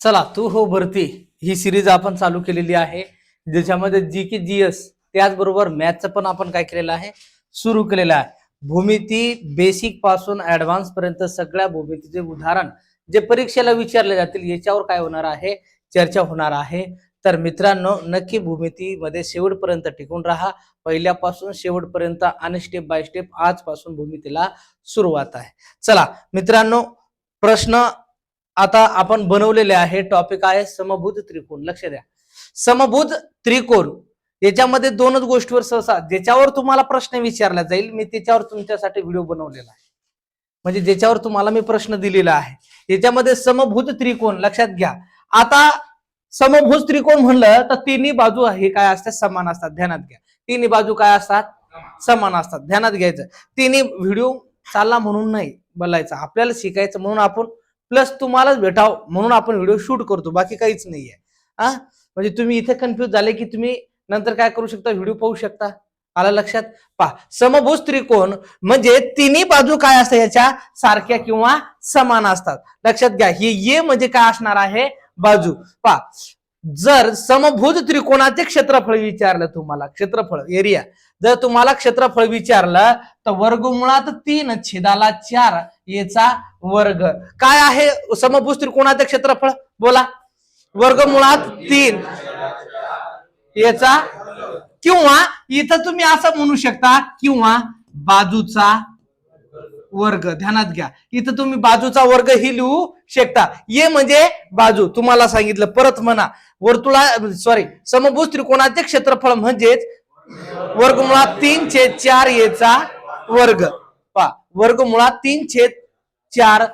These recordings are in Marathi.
चला तू हो भरती. ही सिरीज आपण चालू केलेली आहे. ज्याच्यामध्ये जी के जी एस त्याचबरोबर मॅथचं पण आपण काय केलेलं आहे सुरू केलेलं आहे. भूमिती बेसिकपासून ऍडव्हान्स पर्यंत सगळ्या भूमितीचे उदाहरण जे परीक्षेला विचारले जातील याच्यावर काय होणार आहे चर्चा होणार आहे. तर मित्रांनो नक्की भूमितीमध्ये शेवटपर्यंत टिकून राहा. पहिल्यापासून शेवटपर्यंत आणि स्टेप बाय स्टेप आजपासून भूमितीला सुरुवात आहे. चला मित्रांनो प्रश्न आता आपण बनवलेले आहे टॉपिक आहे समभुज त्रिकोण. लक्ष द्या. समभुज त्रिकोण याच्यामध्ये दोनच गोष्टीवर सहसा ज्याच्यावर तुम्हाला प्रश्न विचारला जाईल मी त्याच्यावर तुमच्यासाठी व्हिडिओ बनवलेला आहे. म्हणजे ज्याच्यावर तुम्हाला मी प्रश्न दिलेला आहे. याच्यामध्ये समभुज त्रिकोण लक्षात घ्या. आता समभुज त्रिकोण म्हणलं तर तिन्ही बाजू हे काय असतात? समान असतात. ध्यानात घ्या. तिन्ही बाजू काय असतात? समान असतात. ध्यानात घ्यायचं. तिन्ही व्हिडिओ चालला म्हणून नाही बोलायचं. आपल्याला शिकायचं म्हणून आपण प्लस तुम्हालाच भेटाव म्हणून आपण व्हिडिओ शूट करतो बाकी काहीच नाहीये. हा म्हणजे तुम्ही इथे कन्फ्युज झाले की तुम्ही नंतर काय करू शकता? व्हिडिओ पाहू शकता. आला लक्षात? पहा समभुज त्रिकोण म्हणजे तिन्ही बाजू काय असतात याच्या? सारख्या किंवा समान असतात. लक्षात घ्या हे ये म्हणजे काय असणार आहे? बाजू. पहा जर समभुज त्रिकोणाचे क्षेत्रफळ विचारलं तुम्हाला क्षेत्रफळ एरिया जर तुम्हाला क्षेत्रफळ विचारलं तर वर्गमुळात तीन छेदाला चार याचा वर्ग. काय आहे समभुज त्रिकोणाचे क्षेत्रफळ? बोला. वर्गमुळात तीन. याचा किंवा इथं तुम्ही असं म्हणू शकता किंवा बाजूचा वर्ग. ध्यानात घ्या. इथं तुम्ही बाजूचा वर्ग ही लिहू शकता. ये म्हणजे बाजू. तुम्हाला सांगितलं परत म्हणा. वर्तुळा सॉरी समभुज त्रिकोणाचे क्षेत्रफळ म्हणजेच वर्गमुळात तीन छेद चार येचा वर्ग. पा वर्गमुळात तीन छेद चार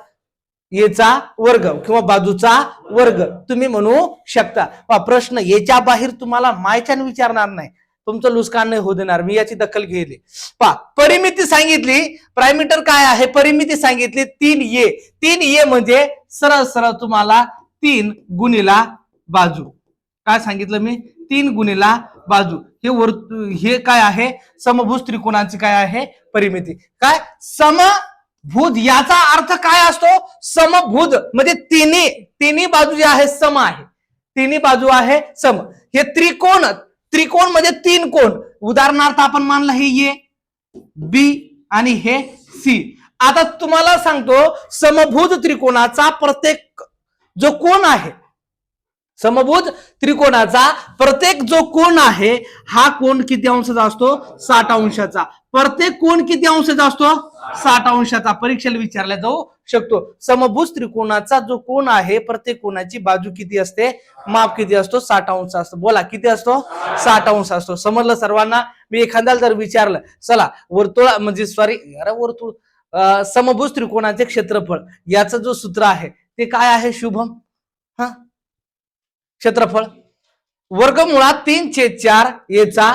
येचा वर्ग किंवा बाजूचा वर्ग. तुम्ही म्हणू शकता. पहा प्रश्न याच्या बाहेर तुम्हाला मायच्यान विचारणार नाही. तुमचं लुस्कान नाही होऊ देणार मी याची दखल घेतली. पहा परिमिती सांगितली प्रायमीटर काय आहे? परिमिती सांगितली तीन ये तीन ये म्हणजे सरळ सरळ तुम्हाला तीन गुणीला बाजू. काय सांगितलं मी? तीन गुणीला बाजू. हे वर हे काय आहे? समभुज त्रिकोणाची काय आहे? परिमिती. काय? समभुज याचा अर्थ काय असतो? समभुज म्हणजे तिन्ही तिन्ही बाजू जे आहे सम आहे. तिन्ही बाजू आहे सम. हे त्रिकोण त्रिकोण म्हणजे तीन कोण? उदाहरणार्थ आपण मानलं हे ये बी आणि हे सी. आता तुम्हाला सांगतो समभुज त्रिकोणाचा प्रत्येक जो कोण आहे समभुज त्रिकोणाचा प्रत्येक जो कोण आहे हा कोण किती अंशाचा असतो? साठ अंशाचा. प्रत्येक कोण किती अंशाचा असतो? साठ अंशाचा. परीक्षेला विचारला जाऊ शकतो. समभुज त्रिकोणाचा जो कोण आहे प्रत्येक कोणाची बाजू किती असते? माप किती असतो? साठ अंश असतो. बोला किती असतो? साठ अंश असतो. समजलं सर्वांना? मी एखाद्याला जर विचारलं चला म्हणजे वर्तुळ म्हणजे सॉरी अरे वर्तुळ समभुज त्रिकोणाचे क्षेत्रफळ याचं जो सूत्र आहे ते काय आहे शुभम? हा? क्षेत्रफळ? वर्गमुळात तीन चे चार याचा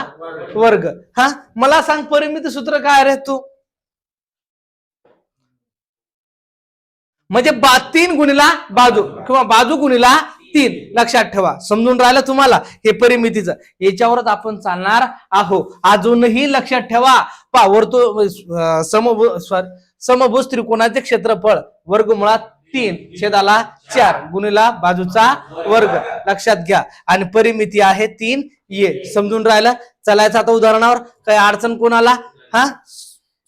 वर्ग. हा? मला सांग परिमित सूत्र काय रे तू? म्हणजे बा तीन गुणीला बाजू किंवा बाजू गुणीला तीन लक्षात ठेवा. समजून राहिलं तुम्हाला? हे परिमितीचं. याच्यावरच आपण चालणार आहो अजूनही लक्षात ठेवा. पा वर्तुळ अं, समभु सॉरी समभुज त्रिकोणाचे क्षेत्रफळ वर्गमुळात तीन छेदाला चार गुणीला बाजूचा वर्ग. लक्षात घ्या. आणि परिमिती आहे तीन ये. समजून राहिलं? चलायचं आता उदाहरणावर? काही अडचण कोणाला? हा?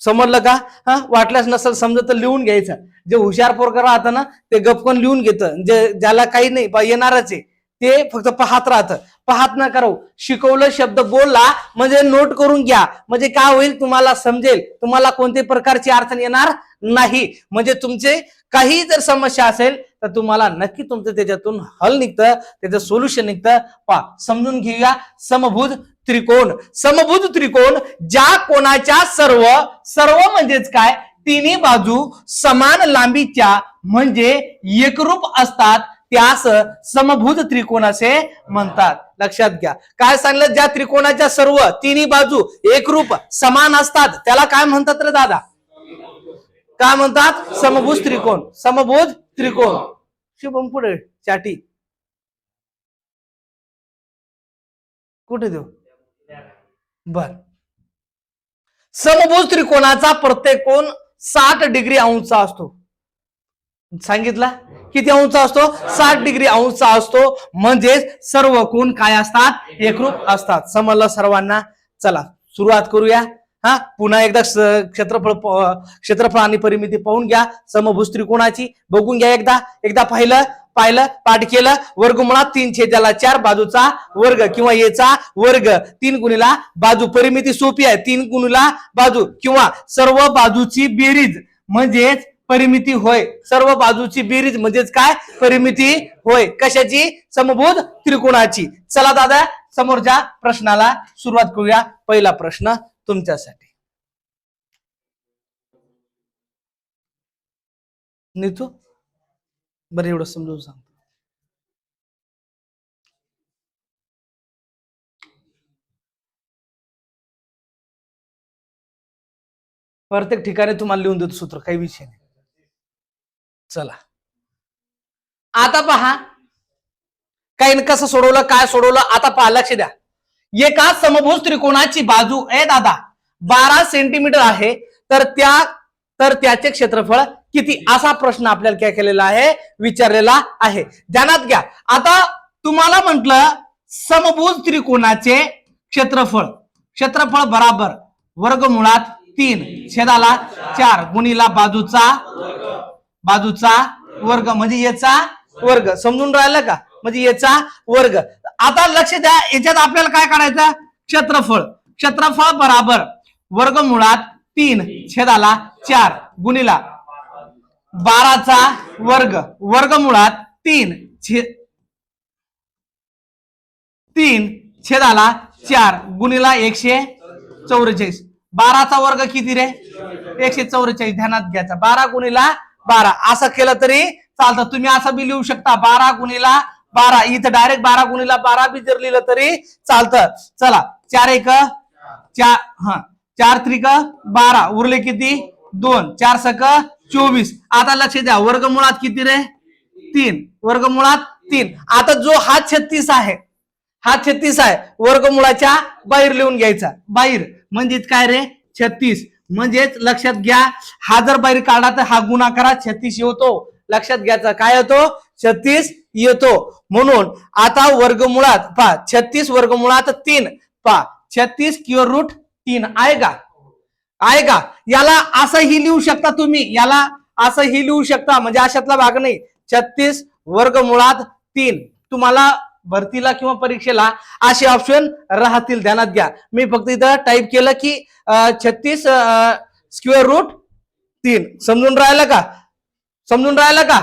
समजलं का? हा? वाटल्यास नसेल समजत तर लिहून घ्यायचं. जे हुशार पोरकर राहतं ना ते गपकन लिहून घेतं. जे ज्याला काही नाही बा येणारच आहे. ते फक्त पाहत राहतं. पाहत ना करू. शिकवलं शब्द बोलला म्हणजे नोट करून घ्या. म्हणजे काय होईल तुम्हाला समजेल. तुम्हाला कोणत्याही प्रकारची अडचण येणार नाही. म्हणजे तुमचे काही जर समस्या असेल तर तुम्हाला नक्की तुमचं त्याच्यातून हल निघतं. त्याचं सोल्युशन निघतं. पा समजून घेऊया. समभुज त्रिकोण. समभुज त्रिकोण ज्या कोणाच्या सर्व सर्व म्हणजेच काय? तिन्ही बाजू समान लांबीच्या म्हणजे एकरूप असतात त्यास समभुज त्रिकोण असे म्हणतात. लक्षात घ्या. काय सांगलं? ज्या त्रिकोणाच्या सर्व तिन्ही बाजू एकरूप समान असतात त्याला काय म्हणतात रे दादा? काय म्हणतात? समभुज त्रिकोण. समभुज त्रिकोण. शुभम पुढे चाटी. कुठे देऊ? बर. समभुज त्रिकोणाचा प्रत्येक कोण साठ डिग्री अंशचा असतो. सांगितला? किती अंशचा असतो? साठ डिग्री अंशचा असतो. म्हणजेच सर्व कोण काय असतात? एकरूप असतात. समजलं सर्वांना? चला सुरुवात करूया. हा पुन्हा एकदा क्षेत्रफळ क्षेत्रफळ आणि परिमिती पाहून घ्या. समभुज त्रिकोणाची बघून घ्या एकदा. एकदा पाहिलं पाहिलं पाठ केलं वर्गमुळात तीन छेद्याला चार बाजूचा वर्ग किंवा येचा वर्ग. तीन गुणीला बाजू परिमिती सोपी आहे. तीन गुणीला बाजू किंवा सर्व बाजूची बेरीज म्हणजेच परिमिती होय. सर्व बाजूची बेरीज म्हणजेच काय? परिमिती होय. कशाची? समभूत त्रिकोणाची. चला दादा समोरच्या प्रश्नाला सुरुवात करूया. पहिला प्रश्न तुमच्यासाठी. नीतू? बरं एवढं समजून सांग प्रत्येक ठिकाणी तुम्हाला लिहून देतो सूत्र काही विषय नाही. चला. आता पहा. काही कसं सोडवलं काय सोडवलं आता पहा लक्ष द्या. एका समभुज त्रिकोणाची बाजू ए दादा बारा सेंटीमीटर आहे तर त्या तर त्याचे क्षेत्रफळ किती असा प्रश्न आपल्याला काय केलेला आहे विचारलेला आहे. ध्यानात घ्या. आता तुम्हाला म्हटलं समभुज त्रिकोणाचे क्षेत्रफळ. क्षेत्रफळ बराबर वर्गमुळात तीन. छेदाला चार. गुणीला बाजूचा बाजूचा वर्ग. म्हणजे याचा वर्ग. समजून राहिलं का? म्हणजे याचा वर्ग. आता लक्ष द्या याच्यात आपल्याला काय काढायचं? क्षेत्रफळ. क्षेत्रफळ बराबर वर्गमुळात तीन छेदाला चार गुणीला बाराचा वर्ग. वर्ग मुळात तीन छे तीन छेदाला चार गुणीला एकशे चौवेचाळीस. बाराचा वर्ग किती रे? एकशे चौवेचाळीस. ध्यानात घ्यायचा. बारा गुणीला बारा. असं केलं तरी चालतं. तुम्ही असं बी लिहू शकता. बारा गुणीला बारा. इथं डायरेक्ट बारा गुणीला बारा बी जर लिहिलं तरी चालतं. चला. चार एक. चार. हा. चार त्रिक बारा. उरले किती? दोन. चार सक चोवीस. आता लक्ष द्या. वर्गमुळात किती रे? तीन. वर्गमुळात तीन. आता जो हा छत्तीस आहे हा छत्तीस आहे वर्गमुळाच्या बाहेर लिहून घ्यायचा. बाहेर. म्हणजेच काय रे? छत्तीस. म्हणजेच लक्षात घ्या हा जर बाहेर काढला तर हा गुणाकारात छत्तीस येतो. लक्षात घ्यायचा. काय येतो? छत्तीस येतो. म्हणून आता वर्गमुळात पा छत्तीस वर्गमुळात तीन. पा छत्तीस किंवा रूट तीन. आहे का? आहे का? याला असंही लिहू शकता तुम्ही. याला असंही लिहू शकता. म्हणजे अशातला भाग नाही. छत्तीस वर्ग मुळात तीन. तुम्हाला भरतीला किंवा परीक्षेला असे ऑप्शन राहतील. ध्यानात घ्या. मी फक्त इथं टाईप केलं की छत्तीस स्क्वेअर रूट तीन. समजून राहिलं का? समजून राहिलं का?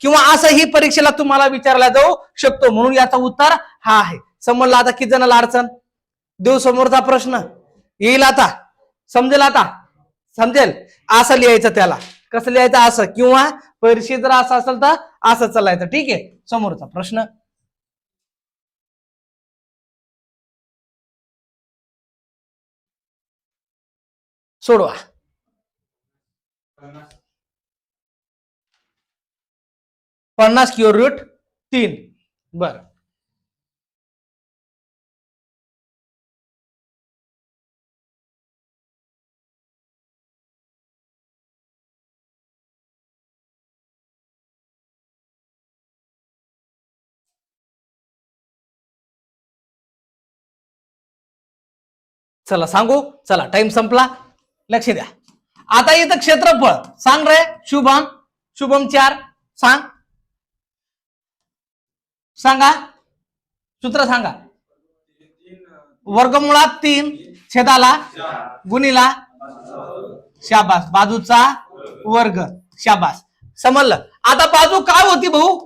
किंवा असंही परीक्षेला तुम्हाला विचारला जाऊ शकतो. म्हणून याचा उत्तर हा आहे. समजला आता किती जणाला अडचण? देऊ समोरचा प्रश्न. येईल आता. समजेल आता? समजेल? असं लिहायचं त्याला. कसं लिहायचं? असं. किंवा परीक्षे जर असं असेल तर असं चालायचं. ठीक आहे? समोरचा प्रश्न. सोडवा. पन्नास किलो रूट तीन. बर. चला सांगू चला टाइम संपला. लक्ष द्या. आता इथं क्षेत्रफळ. सांग रे शुभम शुभम चार. सांग. सांगा. सूत्र सांगा. वर्गमुळात तीन छेदाला गुणीला शाबास. बाजूचा वर्ग शाबास. समजलं? आता बाजू काय होती भाऊ?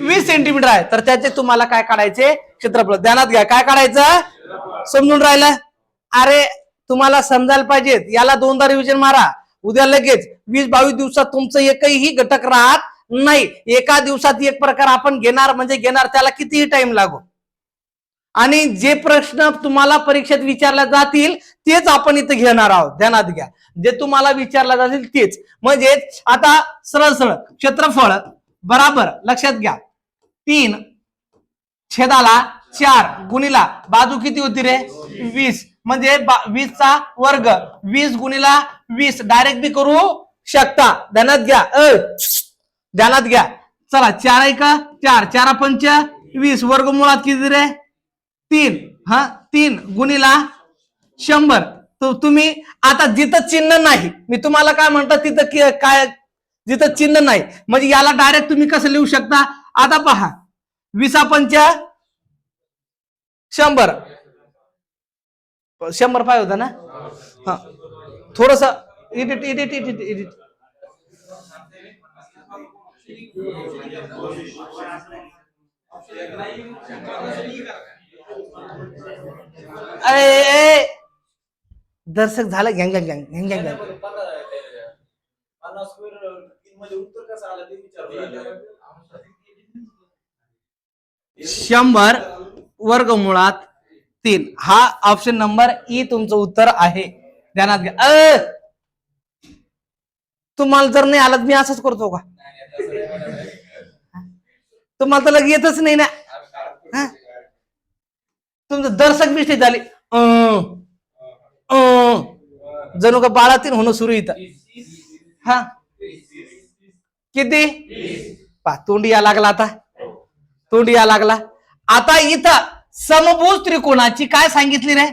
वीस सेंटीमीटर आहे. तर त्याचे तुम्हाला काय काढायचे? क्षेत्रफळ. ध्यानात घ्या. काय काढायचं? समजून राहिलं? अरे तुम्हाला समजायला पाहिजेत. याला दोनदा रिव्हिजन मारा. उद्या लगेच वीस बावीस दिवसात तुमचं एकही घटक राहत नाही. एका दिवसात एक प्रकार आपण घेणार म्हणजे घेणार त्याला कितीही टाइम लागो. आणि जे प्रश्न तुम्हाला परीक्षेत विचारले जातील तेच आपण इथे घेणार आहोत. ध्यानात घ्या. जे तुम्हाला विचारले जातील तेच. म्हणजे आता सरळ सरळ. क्षेत्रफळ बराबर. लक्षात घ्या. तीन छेदाला चार गुणीला बाजू किती होती रे? वीस. म्हणजे वीसचा वर्ग. वीस गुणीला वीस. डायरेक्ट बी करू शकता. ध्यानात घ्या. अ, ध्यानात घ्या. चला चार एक चार. चार पंच वीस. वर्ग मुळात किती रे? तीन. हा? तीन गुणीला शंभर. तर तुम्ही आता जिथं चिन्ह नाही मी तुम्हाला काय म्हणतो तिथं काय जिथं चिन्ह नाही म्हणजे याला डायरेक्ट तुम्ही कसं लिहू शकता? आता पहा. विसा पंच शंभर. शंभर पाय होता ना? हा. थोडस इडिट इडिट इडिट इडिट अरे दर्शक झालं घ्यांग घ्यांग घ्यांग घ्यांग घ्यांग गँग पन्नास शंभर वर्गमुळात तीन. हा ऑप्शन नंबर ई तुमचं उत्तर आहे. ध्यानात घ्या. अ, तुम्हाला जर नाही आलं मी असंच करतो का? तुम्हाला तर लगे येतच नाही ना. तुमचं दर्शक मिस्टेक झाली. अं, अं. जणू का बाळातीन होणं सुरू इथं. हा? किती? पा तोंडी या लागला आता. तोंडी या लागला. आता इथं समभुज त्रिकोणाची काय सांगितली रे?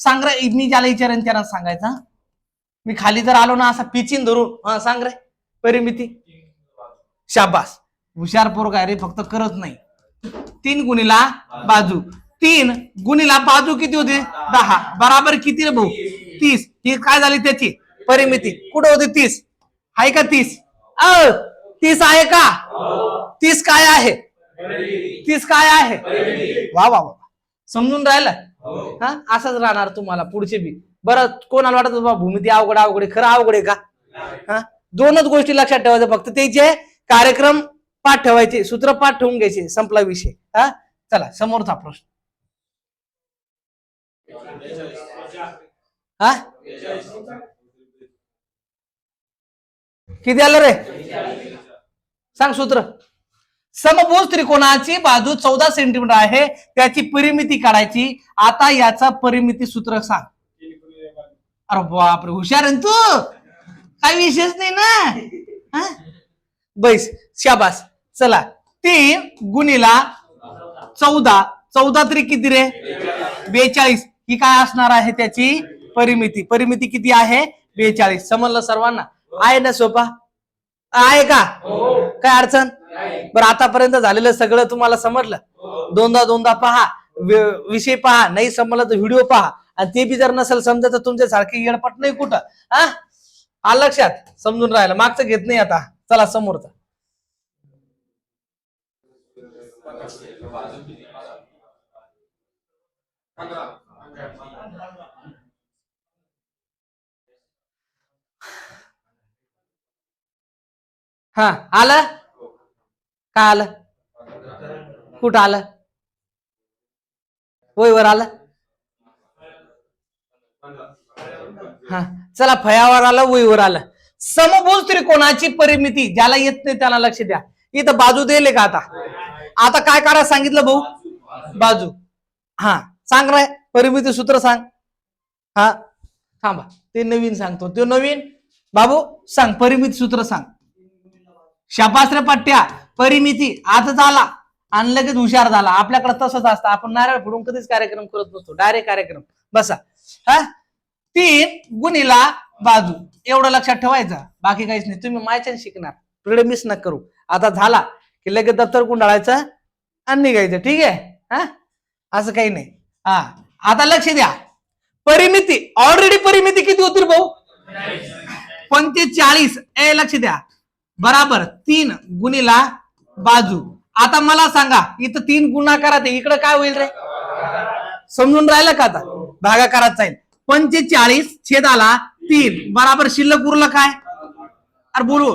सांग रे मी ज्याला विचारेन त्यांना सांगायचं मी खाली जर आलो ना असा पिचिन धरून हा सांग रे परिमिती. शाबास. हुशार पोरगा रे फक्त करत नाही. तीन गुणीला बाजू. तीन गुणीला बाजू किती होते? दहा. बराबर किती रे भाऊ? तीस. ही काय झाली त्याची? परिमिती. कुठे होती तीस? आहे का तीस? अ तीस आहे का? तीस काय आहे? तीस काय आहे? वा वा वा. समजून राहिलं? हा. असंच राहणार तुम्हाला पुढचे बी. बरं कोणाला वाटत बाबा भूमिती अवघड अवघड खरं अवघड आहे का? हा? दोनच गोष्टी लक्षात ठेवायच्या फक्त. त्याचे कार्यक्रम पाठ ठेवायचे सूत्र पाठ ठेवून घ्यायचे संपला विषय. हा? चला समोरचा प्रश्न. हा? किती आलं रे? सांग सूत्र. समभुज त्रिकोणाची बाजू चौदा सेंटीमीटर आहे. त्याची परिमिती काढायची. आता याचा परिमिती सूत्र सांग. अरे बापरे हुशार आहे तू? काही विशेष नाही ना? हा? बैस शाबास. चला. तीन गुणीला चौदा. चौदा तरी किती रे? बेचाळीस. ही काय असणार आहे त्याची परिमिती? परिमिती किती आहे? बेचाळीस. समजलं सर्वांना? आहे ना सोपा? आहे का? काय अडचण? बरं आतापर्यंत झालेलं सगळं तुम्हाला समजलं? दोनदा दोनदा पहा विषय पहा नाही समजलं तर व्हिडिओ पहा. आणि ते बी जर नसेल समजा तर तुमच्या सारखी येडपट नाही कुठं. हा आ लक्षात? समजून राहिलं. मागचं घेत नाही आता. चला समोरचा. हा आलं? काय आलं कुठं आलं? वयवर आलं? हा चला फयावर आलं वयवर आलं. समभुज त्रिकोणाची परिमिती? ज्याला येत नाही त्याला लक्ष द्या. इथं बाजू दिले का आता? आता काय करा सांगितलं भाऊ? बाजू. हा सांग ना परिमिती सूत्र सांग. हा थांबा ते नवीन सांगतो. तो नवीन? बाबू सांग परिमिती सूत्र सांग. शाबासरे पट्ट्या परिमिती आजच आला आणि लगेच हुशार झाला. आपल्याकडे तसंच असतं. आपण नारळ फोडून कधीच कार्यक्रम करत नसतो. डायरेक्ट कार्यक्रम. बसा. हा? तीन गुणीला बाजू. एवढं लक्षात ठेवायचं. बाकी काहीच नाही. तुम्ही मायच्यान शिकणार. तिकडे मिस न करू. आता झाला की लगेच दप्तर गुंडाळायचं आणि निघायचं. ठीक आहे? हा? असं काही नाही. हा. आता लक्ष द्या. परिमिती. ऑलरेडी परिमिती किती होती भाऊ? पंचेचाळीस ए लक्ष द्या. बराबर. तीन गुणीला बाजू. आता मला सांगा इथं तीन गुणाकारात इकडं काय होईल रे? समजून राहिलं का आता? भागाकारात जाईल. पंचेचाळीस छेदाला तीन. बराबर शिल्लक उरलं काय? अरे बोलू.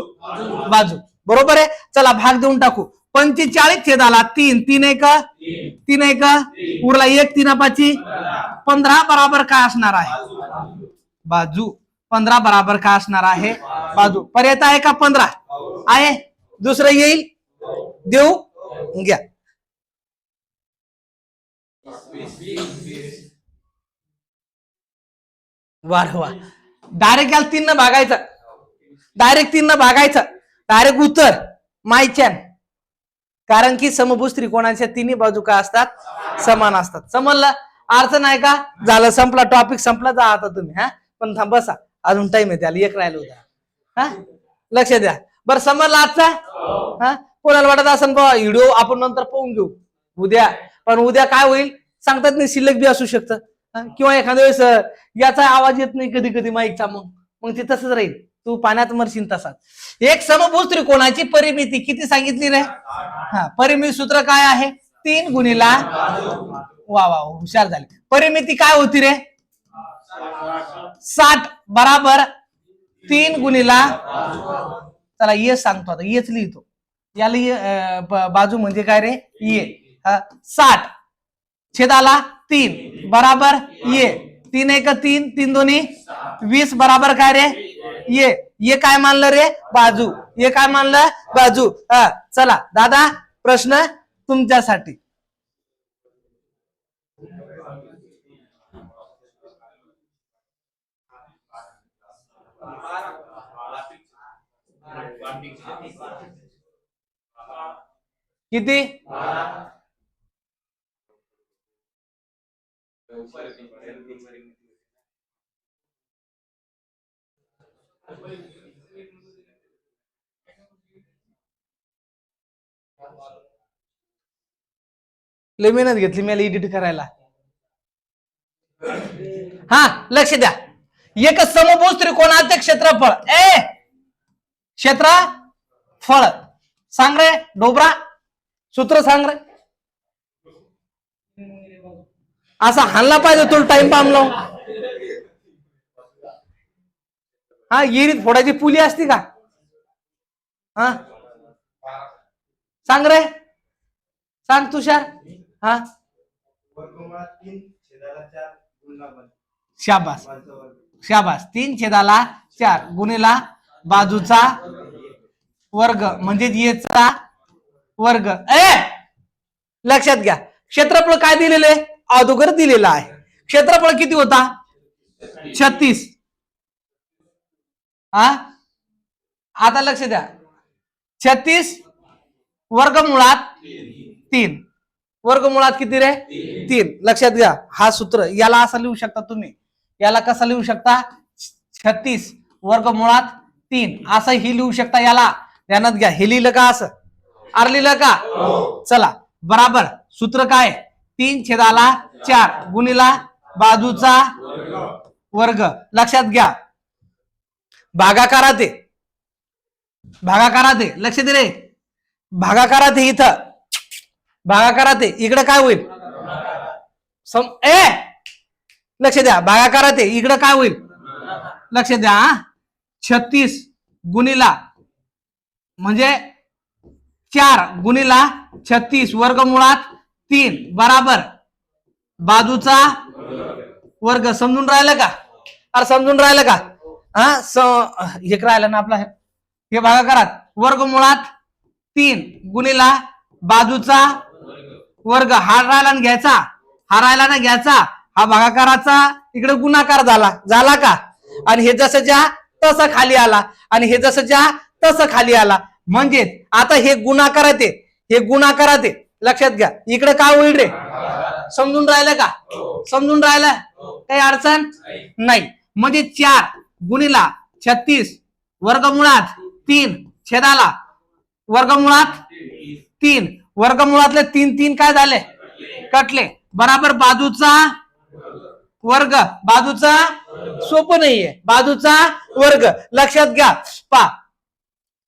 बाजू. बरोबर आहे? चला भाग देऊन टाकू. पंचेचाळीस छेदाला तीन. तीन एक? तीन एक? उरला एक तीन पाची पंधरा बराबर काय असणार आहे? बाजू. पंधरा बराबर काय असणार आहे? बाजू. पर्यंत आहे का पंधरा? आहे. दुसरं येईल? देऊ? घ्या. वार वा. डायरेक्ट याला तीन भागायचं. डायरेक्ट तीन भागायचं. डायरेक्ट उत्तर. मायचॅन कारण की समभुज त्रिकोणाच्या तिन्ही बाजू काय असतात समान असतात. समजलं? अर्थ नाही का? झालं संपला. टॉपिक संपला. जा आता तुम्ही हा? पण थांब बसा. अजून टाइम आहे त्याला एक राहिलं होता. हा? लक्ष द्या. बरं समजलं आजचा? हा? कोणाला वाटत असं व्हिडिओ आपण नंतर पाहून घेऊ. उद्या. पण उद्या काय होईल? सांगतात नाही शिल्लक बी असू शकतं. किंवा एखाद्या वेळेस याचा आवाज येत नाही कधी कधी माईकचा मग. मग ते तसंच राहील. तू पाण्यात मरशील तसाच. एक समभुज त्रिकोणाची परिमिती किती सांगितली रे? हा परिमिती सूत्र काय आहे? तीन गुणीला वा वा हुशार झाले. परिमिती काय होती रे? साठ बराबर तीन गुणीला चला ये सांगतो आता. येच लिहितो. याला ये, अं, बाजू म्हणजे काय रे? ये. साठ. छेदाला तीन. बराबर ये. तीन एक तीन तीन दोन्ही. वीस बराबर काय रे? ये. ये काय मानलं रे? बाजू. ये काय मानलं? बाजू. हा चला. दादा प्रश्न तुमच्यासाठी. किती? लय मेहनत घेतली मला एडिट करायला. हा लक्ष द्या. एक समभुज त्रिकोणाचे क्षेत्रफळ. ए! क्षेत्र फळ. सांग रे डोबरा सूत्र सांग रे. असा हाणला पाहिजे तो टाइम पाम हा येरीत फोडायची पुली असती का? हा? सांग रे. सांग तुषार. हा? शाबास. शाबास. तीन छेदाला चार. गुणेला बाजूचा वर्ग म्हणजे येचा वर्ग. ए! लक्षात घ्या. क्षेत्रफळ काय दिलेलं आहे? अगोदर दिलेलं आहे. क्षेत्रफळ किती होता? छत्तीस. हा आता लक्ष द्या. छत्तीस वर्गमुळात तीन. वर्गमुळात किती रे? तीन. लक्षात घ्या. हा सूत्र याला असा लिहू शकता तुम्ही. याला कसा लिहू शकता? छत्तीस वर्गमुळात तीन. असं ही लिहू शकता याला. ध्यानात घ्या. हे लिहिलं का असं? आर लिहिलं का? चला बराबर. सूत्र काय? तीन छेदाला चार. गुणीला बाजूचा वर्ग. लक्षात घ्या. भागाकारात आहे भागाकारात लक्ष दे रे. भागाकारात इथं. भागाकारात इकडं काय होईल? सम ए! लक्ष द्या. भागाकारात इकडं काय होईल? लक्ष द्या छत्तीस. गुणीला. म्हणजे चार गुणीला छत्तीस. वर्गमुळात तीन. बराबर. बाजूचा वर्ग. समजून राहिलं का? अरे समजून राहिलं का? हा स राहिलं ना आपला. हे भागाकारात वर्गमुळात तीन. गुणीला बाजूचा वर्ग. हा राहिला ना घ्यायचा. हा राहिला ना घ्यायचा. हा भागाकाराचा इकडे गुणाकार झाला. झाला का? आणि हे जसं ज्या तसं खाली आला. आणि हे जसं ज्या तसं खाली आला. म्हणजे आता हे गुणाकारात आहे हे गुणाकारात आहे लक्षात घ्या. इकडे काय होईल रे? समजून राहिलं का? समजून राहिलं? काही अडचण? नाही. म्हणजे चार गुणीला छत्तीस वर्गमुळात तीन छेदाला वर्गमुळात तीन. वर्गमुळातले तीन तीन काय झाले? कटले. बराबर बाजूचा वर्ग. बाजूचा सोपं नाहीये. बाजूचा वर्ग. लक्षात घ्या. पा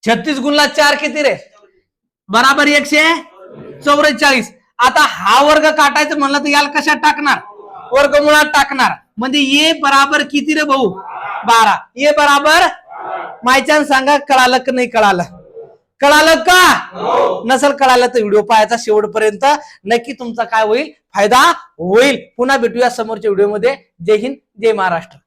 छत्तीस गुणला चार किती रे? बराबर एकशे चौवेचाळीस आता हा वर्ग काटायचं म्हणलं तर याला कशात टाकणार? वर्गमुळात टाकणार. म्हणजे ये बराबर किती रे भाऊ? बारा. ये बराबर? मायच्यान सांगा कळालं की नाही कळालं? कळालं का? नसल कळालं तर व्हिडिओ पाहायचा शेवटपर्यंत. नक्की तुमचा काय होईल? फायदा होईल. पुन्हा भेटूया समोरच्या व्हिडिओमध्ये. जय हिंद जय महाराष्ट्र.